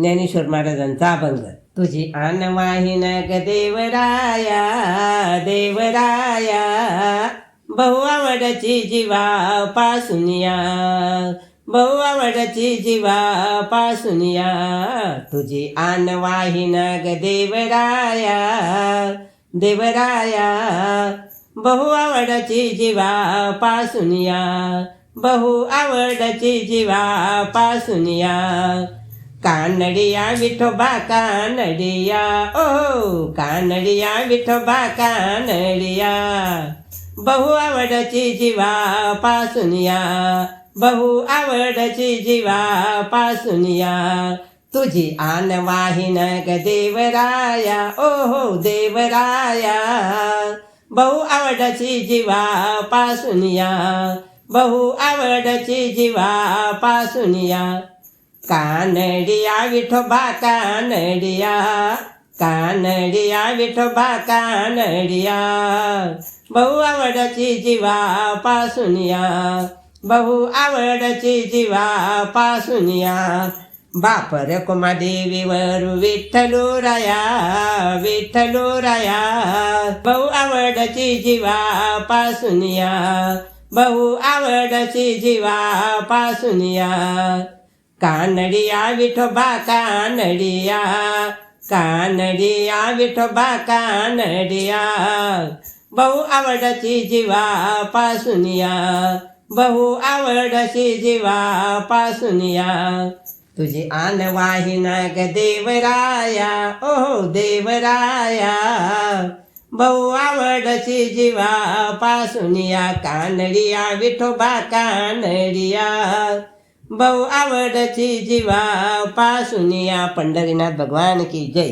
ज्ञानेश्वर महाराजांचा अभंग. तुझी आन वाहिन ग देवराया देवराया बहु आवडची जीवा पासुनिया बहु आवडची जीवा पासुनिया तुझी आन वाहिन ग देवराया देवराया बहु आवडची जीवा पासुनिया बहु आवडची जीवा पासुनिया कानडिया विठोबा कानडिया. ओ कानडिया विठोबा कानडिया. बहु आवडची जीवा पासुनिया बहु आवडची जीवा पासुनिया तुझी आन वाहिन ग देवराया. ओ हो देवराया. बहु आवडची जीवा पासुनिया बहु आवडची जीवा पासुनिया कानडिया विठोबा कानडिया कानडिया विठोबा कानडिया बहु आवडची जीवा पासुनिया बहु आवडची जीवा पासुनिया बापर कुमा देवीवर विठ्ठलू राया विठ्ठलू राया बहु आवडची जीवा पासुनिया बहु आवडची जीवा पासुनिया कानडिया विठोबा कानडिया कानडिया विठोबा कानडिया. बहु आवडची जीवा पासुनिया बहु आवडशी जीवा पासुनिया तुझी आन वाहिना देवराया ओ देवराया. बहु आवडची जीवा पासुनिया कानडिया विठोबा कानडिया. બહુ આવડતી જીવા પાસુનિયા પંઢરીનાથ ભગવાન કી જય